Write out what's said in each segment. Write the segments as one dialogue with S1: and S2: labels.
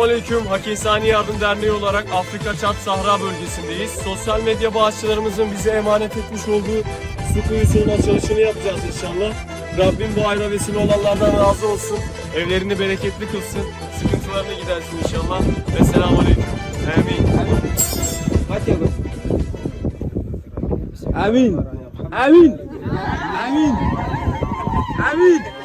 S1: Selamünaleyküm. Hak İnsani Yardım Derneği olarak Afrika Çat Sahra bölgesindeyiz. Sosyal medya bağışçılarımızın bize emanet etmiş olduğu su kuyusunun açılışını yapacağız inşallah. Rabbim bu ayda vesile olanlardan razı olsun. Evlerini bereketli kılsın. Sıkıntılarını gidersin inşallah. Ve selamünaleyküm. Amin.
S2: Amin. Amin. Amin. Amin.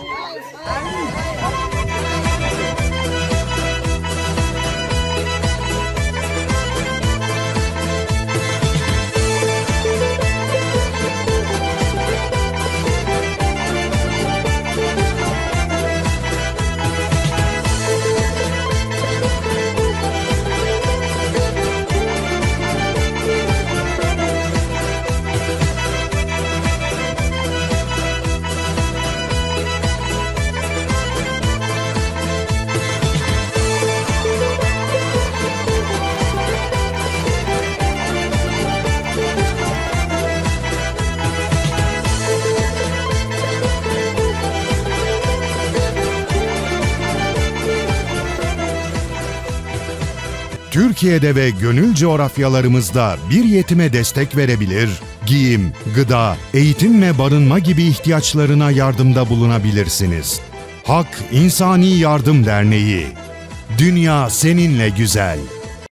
S3: Türkiye'de ve gönül coğrafyalarımızda bir yetime destek verebilir, giyim, gıda, eğitim ve barınma gibi ihtiyaçlarına yardımda bulunabilirsiniz. Hak İnsani Yardım Derneği Dünya seninle güzel.